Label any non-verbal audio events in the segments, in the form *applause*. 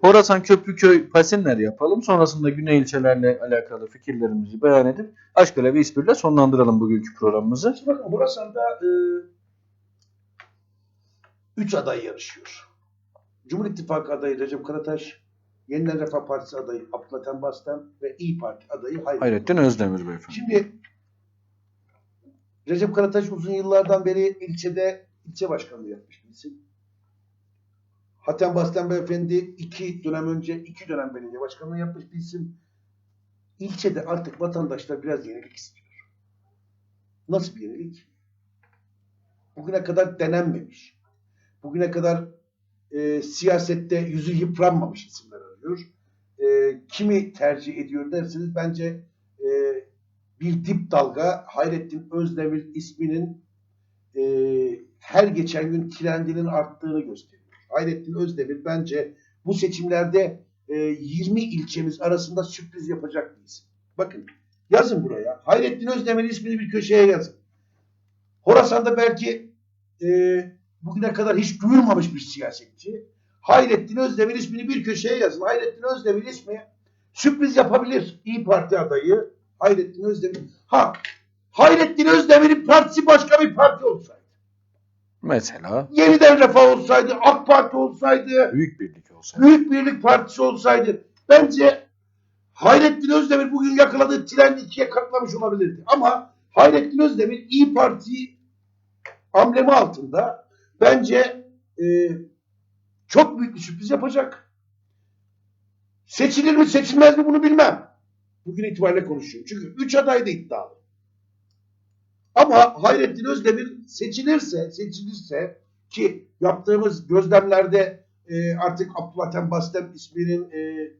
Horasan Köprüköy Pasinler yapalım. Sonrasında güney ilçelerle alakalı fikirlerimizi beyan edip Aşkale ve İspir'le sonlandıralım bugünkü programımızı. Şimdi bakın Horasan'da e, üç aday yarışıyor. Cumhur İttifakı adayı Recep Karataş, Yeniden Refah Partisi adayı Abdullah Tenbastem ve İyi Parti adayı Hayrettin. Hayrettin Özdemir beyefendi. Şimdi Recep Karataş uzun yıllardan beri ilçede ilçe başkanlığı yapmış bir isim. Hatem Bastem Beyefendi iki dönem önce iki dönem belediye başkanlığı yapmış bir isim. İlçede artık vatandaşlar biraz yenilik istiyor. Nasıl bir yenilik? Bugüne kadar denenmemiş. Bugüne kadar e, siyasette yüzü yıpranmamış isimler arıyor. E, kimi tercih ediyor derseniz bence e, bir dip dalga Hayrettin Özdemir isminin e, her geçen gün trendinin arttığını gösteriyor. Hayrettin Özdemir bence bu seçimlerde e, 20 ilçemiz arasında sürpriz yapacak bir isim. Bakın yazın buraya. Hayrettin Özdemir ismini bir köşeye yazın. Horasan'da belki e, bugüne kadar hiç duyulmamış bir siyasetçi. Hayrettin Özdemir ismini bir köşeye yazın. Hayrettin Özdemir ismi sürpriz yapabilir. İyi Parti adayı Hayrettin Özdemir. Ha Hayrettin Özdemir'in partisi başka bir parti olsaydı. Mesela Yeniden Refah olsaydı, AK Parti olsaydı, Büyük Birlik olsa. Büyük Birlik Partisi olsaydı bence Hayrettin Özdemir bugün yakaladığı trendi ikiye katlamış olabilirdi. Ama Hayrettin Özdemir İyi Parti amblemi altında bence e, çok büyük bir sürpriz yapacak. Seçilir mi seçilmez mi bunu bilmem. Bugün itibariyle konuşuyorum. Çünkü üç aday da iddialı. Ama Hayrettin Özdemir seçilirse, seçilirse ki yaptığımız gözlemlerde e, artık Abdullah Tenbastem isminin e,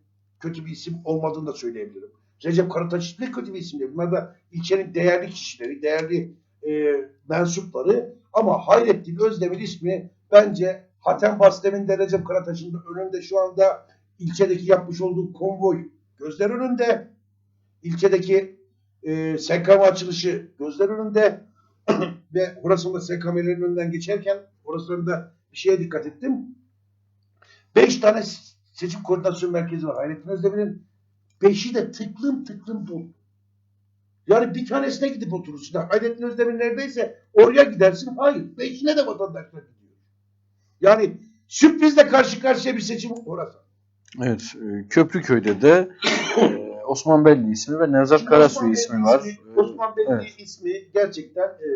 kötü bir isim olmadığını da söyleyebilirim. Recep Karataş ne kötü bir isim değil. Bunlar da ilçenin değerli kişileri, değerli e, mensupları. Ama Hayrettin Özdemir ismi bence Hatem Bastem'in de Recep Karataş'ın da önünde şu anda ilçedeki yapmış olduğu konvoy gözler önünde. İlçedeki e, SKM açılışı gözler önünde *clears throat* ve orasında SKM'lerin önünden geçerken orasında bir şeye dikkat ettim. Beş tane seçim koordinasyon merkezi var. Hayrettin Özdemir'in beşi de tıklım tıklım dolu. Yani bir tanesine gidip oturursun. Hayrettin Özdemir neredeyse oraya gidersin. Hayır. Beşine de vatandaşlar gidiyor. Yani sürprizle karşı karşıya bir seçim orası. Evet. e, Köprüköy'de de *clears throat* e, Osman Belli ismi ve Nevzat Şimdi Karasu Osman ismi Belli var. ismi- Osman Belli Evet. ismi gerçekten e,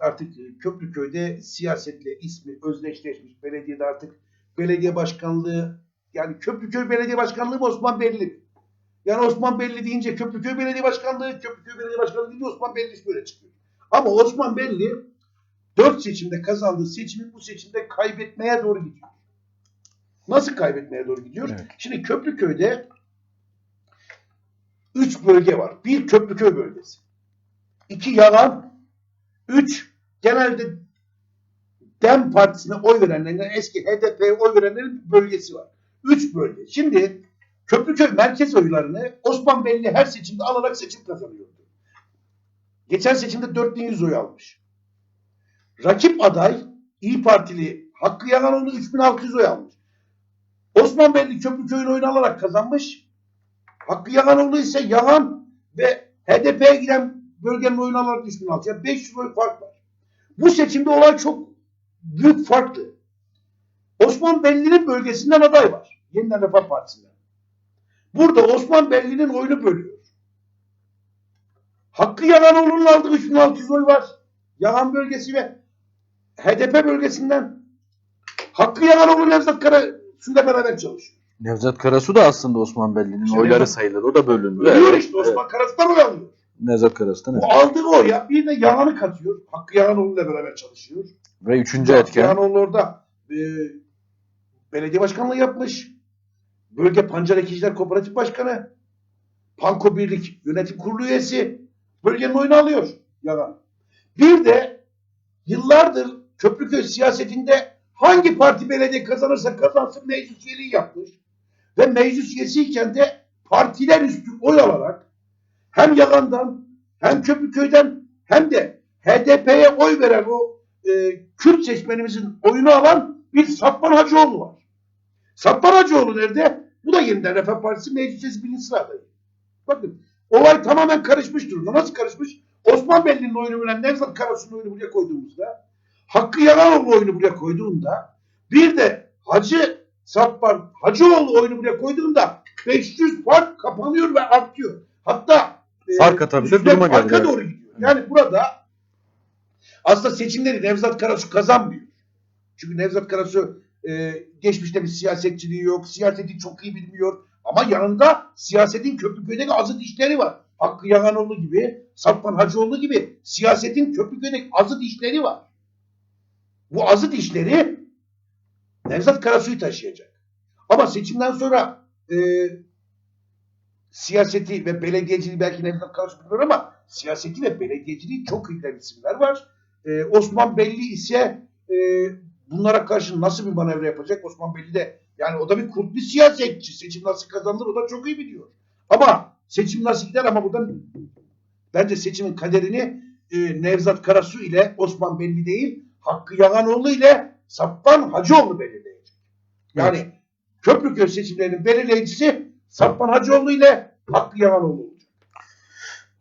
artık e, Köprüköy'de siyasetle ismi özdeşleşmiş. Belediyede artık belediye başkanlığı yani Köprüköy Belediye Başkanlığı mı Osman Belli? Yani Osman Belli deyince Köprüköy Belediye Başkanlığı, Köprüköy Belediye Başkanlığı deyince Osman Belli ismi böyle çıkıyor. Ama Osman Belli dört seçimde kazandığı seçimi bu seçimde kaybetmeye doğru gidiyor. Nasıl kaybetmeye doğru gidiyor? Evet. Şimdi Köprüköy'de üç bölge var. Bir Köprüköy bölgesi. İki Yalan. Üç genelde DEM Partisi'ne oy verenlerin, eski HDP'ye oy verenlerin bölgesi var. Üç bölge. Şimdi Köprüköy merkez oylarını Osman Belli her seçimde alarak seçim kazanıyordu. Geçen seçimde 4100 oy almış. Rakip aday İyi Partili Hakkı Yaganoğlu 3600 oy almış. Osman Belli Köprüköy'ün oyunu alarak kazanmış. Hakkı Yaganoğlu ise Yalan ve HDP'ye giden bölgenin oyunu alarak 3006. Yani 500 oy fark var. Bu seçimde olay çok büyük farklı. Osman Belli'nin bölgesinden aday var. Yeniden Refah Partisi'nden. Burada Osman Belli'nin oyunu bölüyor. Hakkı Yaganoğlu'nun aldığı 3600 oy var. Yalan bölgesi ve HDP bölgesinden Hakkı Yaganoğlu Nevzat Karasu'yla beraber çalışıyor. Nevzat Karasu da aslında Osman Belli'nin İşte oyları sayılır. O da bölündü. Bölüyor Evet, işte Osman Karasu da mı alıyor? Nevzat Karasu'dan evet. O aldığı o ya. Bir de Yalan'ı katıyor. Hakkı Yaganoğlu'yla beraber çalışıyor. Ve üçüncü Hakkı etken Yaganoğlu orada e, belediye başkanlığı yapmış. Bölge Pancar Ekiciler Kooperatif Başkanı. Panko Birlik Yönetim Kurulu üyesi. Bölgenin oyunu alıyor. Yalan. Bir de yıllardır Köprüköy siyasetinde hangi parti belediye kazanırsa kazansın meclis üyeliği yapmış. Ve meclis üyesiyken de partiler üstü oy alarak hem yalandan hem Köprüköy'den hem de HDP'ye oy veren o e, Kürt seçmenimizin oyunu alan bir Satman Hacıoğlu var. Sappar Hacıoğlu nerede? Bu da yeniden Refah Partisi meclis üyesi birinci sıra adayı. Bakın olay tamamen karışmış durumda. Nasıl karışmış? Osman Belli'nin oyunu bilen Nevzat Karasu'nun oyunu buraya koyduğumuzda Hakkı Yaranoğlu oyunu buraya koyduğunda bir de Hacı Sappar Hacıoğlu oyunu buraya koyduğunda 500 fark kapanıyor ve artıyor. Hatta e, Fark atabilir duruma geldi, evet. doğru gidiyor. Yani burada aslında seçimleri Nevzat Karasu kazanmıyor. Çünkü Nevzat Karasu e, geçmişte bir siyasetçiliği yok. Siyaseti çok iyi bilmiyor. Ama yanında siyasetin Köprüköy'deki azı dişleri var. Hakkı Yaganoğlu gibi, Sapman Hacıoğlu gibi siyasetin Köprüköy'deki azı dişleri var. Bu azı dişleri Nevzat Karasu'yu taşıyacak. Ama seçimden sonra e, siyaseti ve belediyeciliği belki Nevzat Karasu bilmiyor ama siyaseti ve belediyeciliği çok iyi bilen isimler var. E, Osman Belli ise e, bunlara karşı nasıl bir manevra yapacak? Osman Belli de yani o da bir kurt bir siyasetçi. Seçim nasıl kazanılır o da çok iyi biliyor. Ama seçim nasıl gider ama buradan bence seçimin kaderini e, Nevzat Karasu ile Osman Belli değil Hakkı Yaganoğlu ile Sappan Hacıoğlu belirleyecek. Yani Köprüköy seçimlerinin belirleyicisi Sappan Hacıoğlu ile Hakkı Yaganoğlu olacak.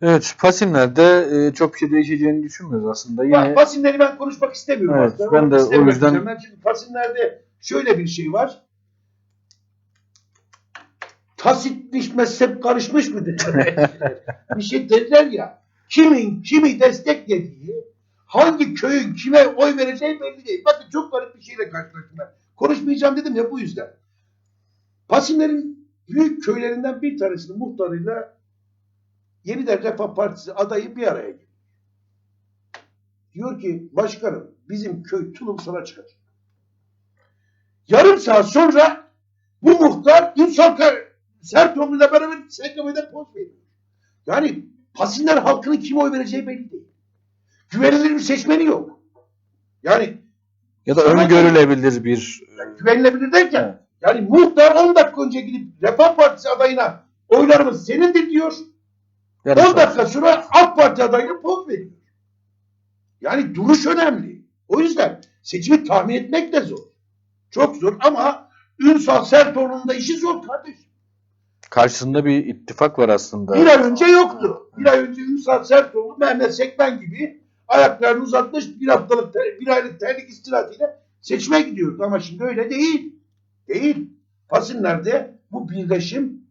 Evet, Pasinler'de e, çok bir şey değişeceğini düşünmüyoruz aslında. Yine Bak, Pasinleri ben konuşmak istemiyorum Evet, aslında. ben de o yüzden-. Ben çünkü Pasinler'de şöyle bir şey var. Tasitmiş mezhep karışmış mı dediler. *laughs* bir şey dediler ya. Kimin kimi desteklediği, hangi köyün kime oy vereceği belli değil. Bakın çok garip bir şeyle karşılaştım ben. Konuşmayacağım dedim ya bu yüzden. Pasinlerin büyük köylerinden bir tanesinin muhtarıyla yeniden Refah Partisi adayı bir araya geliyor. Diyor ki başkanım bizim köy Tulumsal'a çıkacak. Yarım saat sonra bu muhtar Ünsal Sertoğlu'yla beraber SKM'de poz. Yani Pasinler halkının kime oy vereceği belli değil. Güvenilir bir seçmeni yok. Yani ya da öngörülebilir bir güvenilebilir derken Evet. yani muhtar 10 dakika önce gidip Refah Partisi adayına oylarımız senindir diyor. yarım 10 saat. dakika sonra AK Parti adayına poz veriyor. Yani duruş önemli. O yüzden seçimi tahmin etmek de zor. Çok zor ama Ünsal Sertoğlu'nun da işi zor kardeşim. karşısında bir ittifak var aslında. Bir ay önce yoktu. Bir ay önce Ünsal Sertoğlu Mehmet Sekmen gibi ayaklarını uzatmış bir haftalık, bir aylık terlik istirahatiyle seçime gidiyordu. Ama şimdi öyle değil. Değil. Pasinler'de bu birleşim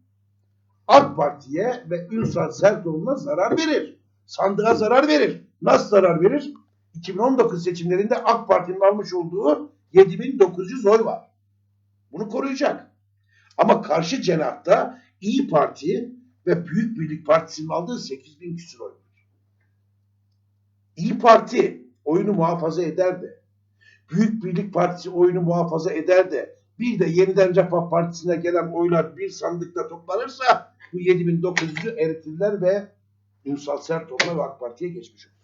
AK Parti'ye ve Ünsal Sertoğlu'na zarar verir. Sandığa zarar verir. Nasıl zarar verir? 2019 seçimlerinde AK Parti'nin almış olduğu 7900 oy var. Bunu koruyacak. Ama karşı cenahta İyi Parti ve Büyük Birlik Partisi'nin aldığı 8000 küsur oy var. İyi Parti oyunu muhafaza eder de Büyük Birlik Partisi oyunu muhafaza eder de bir de yeniden Refah Partisi'ne gelen oylar bir sandıkta toplanırsa bu 7900'ü eritirler ve Ünsal Sertoğlu'na ve AK Parti'ye geçmiş olur.